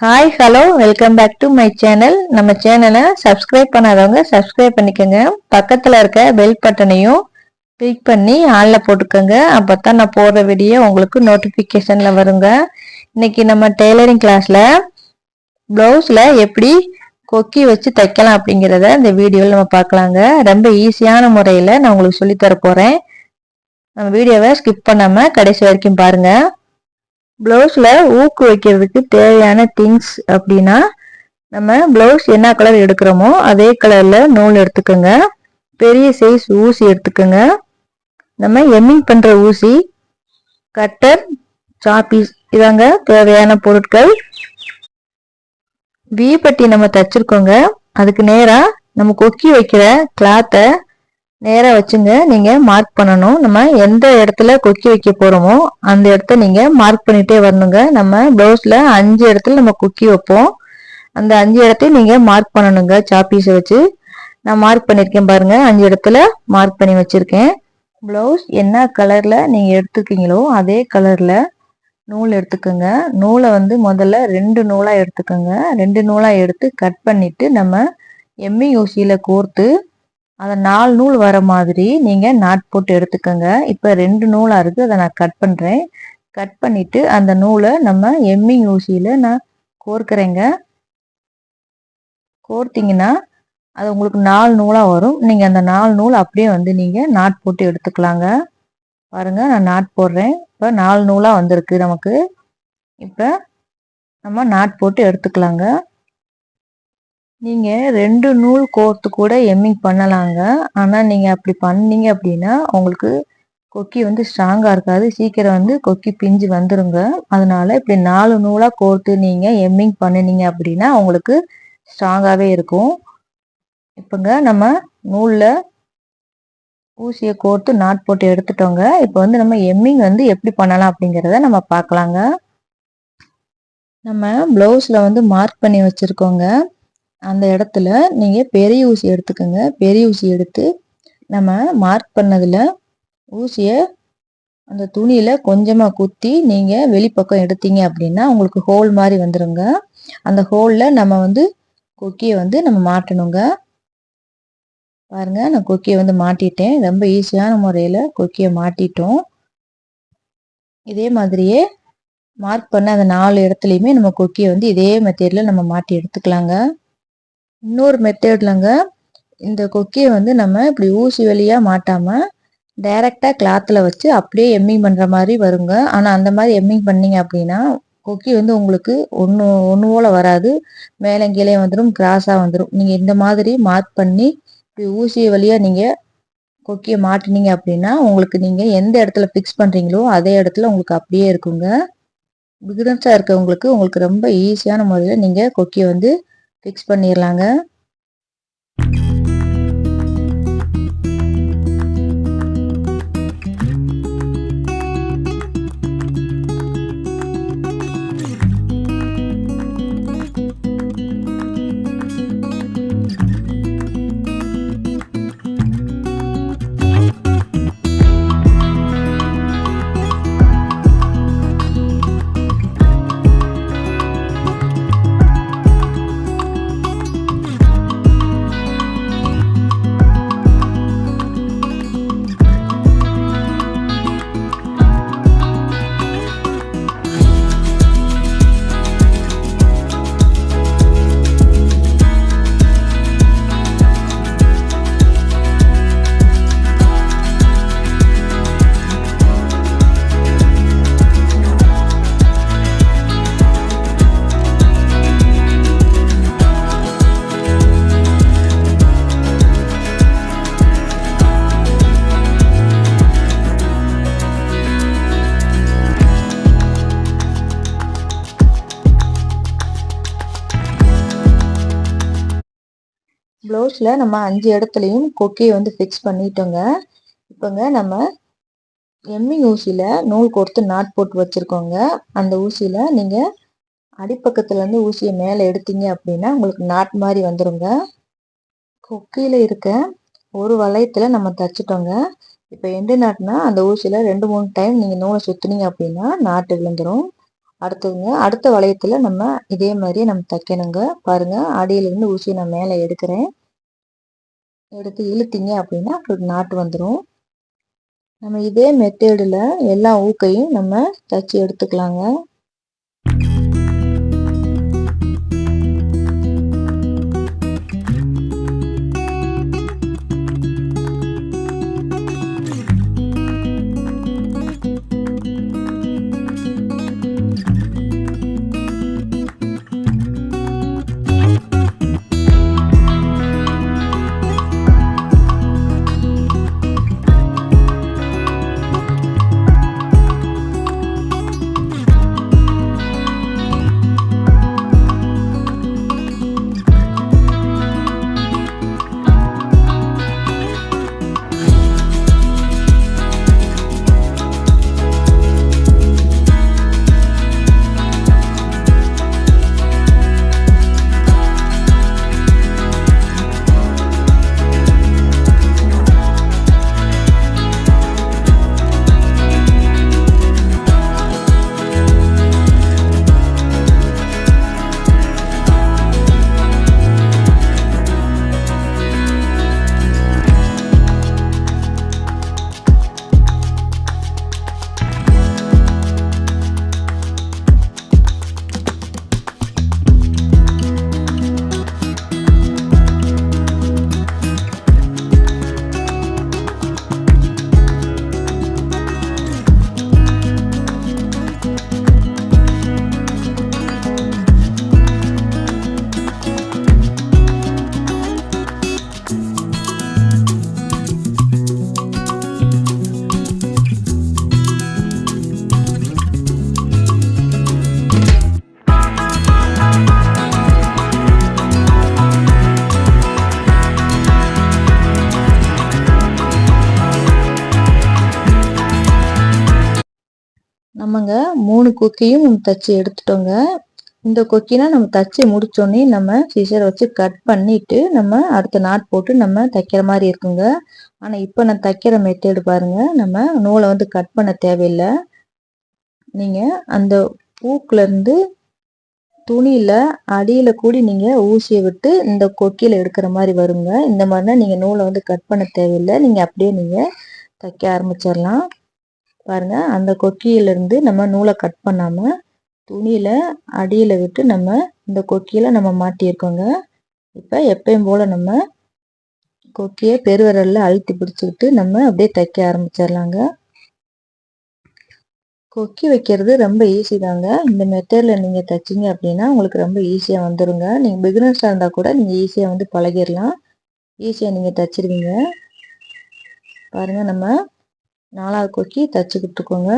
Hi hello welcome back to my channel நம்ம சேனலை subscribe பண்ணாதவங்க சப்ஸ்கிரைப் பண்ணிக்கோங்க. பக்கத்தில் இருக்க பெல் பட்டனையும் கிளிக் பண்ணி ஆளில் போட்டுக்கோங்க. அப்போ தான் நான் போடுற வீடியோ உங்களுக்கு நோட்டிஃபிகேஷனில் வருங்க. இன்னைக்கு நம்ம டெய்லரிங் கிளாஸில் ப்ளவுஸில் எப்படி கொக்கி வச்சு தைக்கலாம் அப்படிங்கிறத இந்த வீடியோவில் நம்ம பார்க்கலாங்க. ரொம்ப ஈஸியான முறையில் நான் உங்களுக்கு சொல்லித்தர போகிறேன் நம்ம வீடியோவை ஸ்கிப் பண்ணாமல் கடைசி வரைக்கும் பாருங்கள் ப்ளவுஸில் ஊக்கு வைக்கிறதுக்கு தேவையான திங்ஸ் அப்படின்னா நம்ம ப்ளவுஸ் என்ன கலர் எடுக்கிறோமோ அதே கலரில் நூல் எடுத்துக்கோங்க. பெரிய சைஸ் ஊசி எடுத்துக்கோங்க. நம்ம எம்மிங் பண்ணுற ஊசி கட்டர் சாப்பீஸ் இதாங்க தேவையான பொருட்கள். வீப்பட்டி நம்ம தச்சிருக்கோங்க. அதுக்கு நேராக நம்ம கொக்கி வைக்கிற கிளாத்தை நேராக வச்சுங்க. நீங்கள் மார்க் பண்ணணும். நம்ம எந்த இடத்துல கொக்கி வைக்க போகிறோமோ அந்த இடத்த நீங்கள் மார்க் பண்ணிகிட்டே வரணுங்க. நம்ம ப்ளவுஸில் அஞ்சு இடத்துல நம்ம கொக்கி வைப்போம். அந்த அஞ்சு இடத்தையும் நீங்கள் மார்க் பண்ணணுங்க. சாப்பீஸை வச்சு. நான் மார்க் பண்ணியிருக்கேன் பாருங்கள் அஞ்சு இடத்துல மார்க் பண்ணி வச்சுருக்கேன். ப்ளவுஸ் என்ன கலரில் நீங்கள் எடுத்துருக்கீங்களோ அதே கலரில் நூல் எடுத்துக்கோங்க. நூலை வந்து முதல்ல ரெண்டு நூலாக எடுத்துக்கோங்க. ரெண்டு நூலாக எடுத்து கட் பண்ணிவிட்டு நம்ம எம்மி ஊசியில் கோர்த்து அதை நாலு நூல் வர மாதிரி நீங்கள் நாட் போட்டு எடுத்துக்கோங்க. இப்போ ரெண்டு நூலாக இருக்குது அதை நான் கட் பண்ணுறேன் கட் பண்ணிவிட்டு அந்த நூலை நம்ம எம்மிங் ஊசியில் நான் கோர்க்குறேங்க. கோர்த்திங்கன்னா அது உங்களுக்கு நாலு நூலாக வரும். நீங்கள் அந்த நாலு நூல் அப்படியே வந்து நீங்கள் நாட் போட்டு எடுத்துக்கலாங்க. பாருங்கள் நான் நாட் போடுறேன். இப்போ நாலு நூலாக வந்திருக்கு நமக்கு. இப்போ நம்ம நாட் போட்டு எடுத்துக்கலாங்க. நீங்கள் ரெண்டு நூல் கோர்த்து கூட எம்மிங் பண்ணலாங்க. ஆனால் நீங்கள் அப்படி பண்ணீங்க அப்படின்னா உங்களுக்கு கொக்கி வந்து ஸ்ட்ராங்காக இருக்காது. சீக்கிரம் வந்து கொக்கி பிஞ்சு வந்துருங்க. அதனால இப்படி நாலு நூலாக கோர்த்து நீங்கள் எம்மிங் பண்ணினீங்க அப்படின்னா உங்களுக்கு ஸ்ட்ராங்காகவே இருக்கும். இப்போங்க நம்ம நூலில் ஊசியை கோர்த்து நாட் போட்டு எடுத்துட்டோங்க. இப்போ வந்து நம்ம எம்மிங் வந்து எப்படி பண்ணலாம் அப்படிங்கிறத நம்ம பார்க்கலாங்க. நம்ம ப்ளவுஸில் வந்து மார்க் பண்ணி வச்சுருக்கோங்க. அந்த இடத்துல நீங்கள் பெரிய ஊசி எடுத்துக்கோங்க. பெரிய ஊசி எடுத்து நம்ம மார்க் பண்ணதில் ஊசியை அந்த துணியில் கொஞ்சமாக குத்தி நீங்கள் வெளிப்பக்கம் எடுத்தீங்க அப்படின்னா உங்களுக்கு ஹோல் மாதிரி வந்துடுங்க அந்த ஹோலில் நம்ம வந்து கொக்கியை வந்து நம்ம மாட்டணுங்க. பாருங்க நான் கொக்கியை வந்து மாட்டிட்டேன். ரொம்ப ஈஸியான முறையில் கொக்கியை மாட்டிட்டோம். இதே மாதிரியே மார்க் பண்ண அந்த நாலு இடத்துலையுமே நம்ம கொக்கியை வந்து இதே மெத்தேடில் நம்ம மாட்டி எடுத்துக்கலாங்க. இன்னொரு மெத்தேட்லங்க இந்த கொக்கியை வந்து நம்ம இப்படி ஊசி வழியாக மாட்டாமல் டைரெக்டாக கிளாத்தில் வச்சு அப்படியே எம்மிங் பண்ணுற மாதிரி வருங்க. ஆனால் அந்த மாதிரி எம்மிங் பண்ணீங்க அப்படின்னா கொக்கி வந்து உங்களுக்கு ஒன்று ஒன்று போல் வராது. மேலே கீழே வந்துடும் கிராஸாக வந்துடும் நீங்கள் இந்த மாதிரி மார்க் பண்ணி இப்படி ஊசி வழியாக நீங்கள் கொக்கியை மாட்டினீங்க அப்படின்னா உங்களுக்கு நீங்கள் எந்த இடத்துல ஃபிக்ஸ் பண்ணுறீங்களோ அதே இடத்துல உங்களுக்கு அப்படியே இருக்குங்க. பிகினர்ஸாக இருக்கவங்களுக்கு உங்களுக்கு ரொம்ப ஈஸியான முறையில் நீங்கள் கொக்கியை வந்து ஃபிக்ஸ் பண்ணிடலாங்க ப்ளவுஸில் நம்ம அஞ்சு இடத்துலையும் கொக்கியை வந்து ஃபிக்ஸ் பண்ணிட்டோங்க. இப்போங்க நம்ம எம்மி ஊசியில் நூல் கொடுத்து நாட் போட்டு வச்சுருக்கோங்க. அந்த ஊசியில் நீங்கள் அடிப்பக்கத்துலேருந்து ஊசியை மேலே எடுத்தீங்க அப்படின்னா உங்களுக்கு நாட் மாதிரி வந்துடுங்க கொக்கியில் இருக்க ஒரு வளையத்தில் நம்ம தைச்சிட்டோங்க. இப்போ எண்டு நாட்னா அந்த ஊசியில் ரெண்டு மூணு டைம் நீங்கள் நூலை சுற்றுனீங்க அப்படின்னா நாட்டு விழுந்துடும் அடுத்ததுங்க அடுத்த வளையத்தில் நம்ம இதே மாதிரி நம்ம தைக்கணுங்க. பாருங்கள் அடியிலேருந்து ஊசியை நான் மேலே எடுக்கிறேன். எடுத்து இழுத்தீங்க அப்படின்னா அப்படி நாட்டு வந்துடும் நம்ம இதே மெத்தேடில் எல்லா ஊக்கையும் நம்ம தச்சு எடுத்துக்கலாங்க. நம்மங்க மூணு கொக்கியும் நம்ம தச்சு எடுத்துட்டோங்க. இந்த கொக்கினா நம்ம தச்சு முடிச்சோடனே நம்ம சிசரை வச்சு கட் பண்ணிட்டு நம்ம அடுத்த நாட் போட்டு நம்ம தைக்கிற மாதிரி இருக்குங்க. ஆனால் இப்போ நான் தைக்கிற மெத்தேடு பாருங்க. நம்ம நூலை வந்து கட் பண்ண தேவையில்லை. நீங்கள் அந்த பூக்குலேருந்து துணியில் அடியில் கூடி நீங்கள் ஊசியை விட்டு இந்த கொக்கியில் எடுக்கிற மாதிரி வருங்க. இந்த மாதிரினா நீங்கள் நூலை வந்து கட் பண்ண தேவையில்லை. நீங்கள் அப்படியே நீங்கள் தைக்க ஆரம்பிச்சிடலாம். பாருங்க அந்த கொக்கியிலேருந்து நம்ம நூலை கட் பண்ணாமல் துணியில் அடியில் விட்டு நம்ம இந்த கொக்கியில் நம்ம மாட்டியிருக்கோங்க. இப்போ எப்பயும் போல் நம்ம கொக்கியை பெருவிரலில் அழுத்தி பிடிச்சிக்கிட்டு நம்ம அப்படியே தைக்க ஆரம்பிச்சிடலாங்க. கொக்கி வைக்கிறது ரொம்ப ஈஸி தாங்க. இந்த மெட்டீரியல் நீங்கள் தைச்சிங்க அப்படின்னா உங்களுக்கு ரொம்ப ஈஸியாக வந்துடுங்க நீங்கள் பிகினர்ஸாக இருந்தால் கூட நீங்கள் ஈஸியாக வந்து பழகிடலாம். ஈஸியாக நீங்கள் தைச்சிருவீங்க. பாருங்கள் நம்ம நாலாவது கொக்கி தச்சுக்கிட்டுக்கோங்க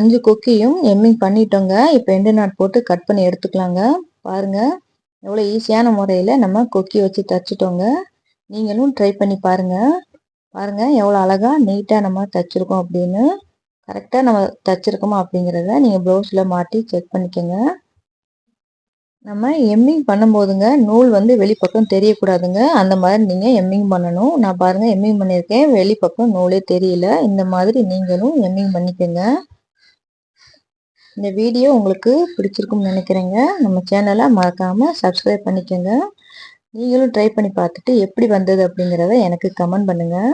அஞ்சு கொக்கியும் எம்மிங் பண்ணிட்டோங்க. இப்போ எண்டு நாட் போட்டு கட் பண்ணி எடுத்துக்கலாங்க. பாருங்க. எவ்வளோ ஈஸியான முறையில் நம்ம கொக்கி வச்சு தச்சுட்டோங்க. நீங்களும் ட்ரை பண்ணி பாருங்க. பாருங்கள் எவ்வளோ அழகாக நீட்டாக நம்ம தச்சுருக்கோம் அப்படின்னு. கரெக்டாக நம்ம தச்சுருக்கோமா அப்படிங்கிறத நீங்கள் ப்ளவுஸில் மாட்டி செக் பண்ணிக்கோங்க. நம்ம எம்மிங் பண்ணும்போதுங்க நூல் வந்து வெளிப்பக்கம் தெரியக்கூடாதுங்க. அந்த மாதிரி நீங்கள் எம்மிங் பண்ணணும். நான் பாருங்கள் எம்மிங் பண்ணியிருக்கேன். வெளிப்பக்கம் நூலே தெரியல. இந்த மாதிரி நீங்களும் எம்மிங் பண்ணிக்கோங்க. இந்த வீடியோ உங்களுக்கு பிடிச்சிருக்கும்னு நினைக்கிறேங்க. நம்ம சேனலை மறக்காமல் சப்ஸ்கிரைப் பண்ணிக்கோங்க. நீங்களும் ட்ரை பண்ணி பார்த்துட்டு எப்படி வந்தது அப்படிங்கிறத எனக்கு கமெண்ட் பண்ணுங்கள்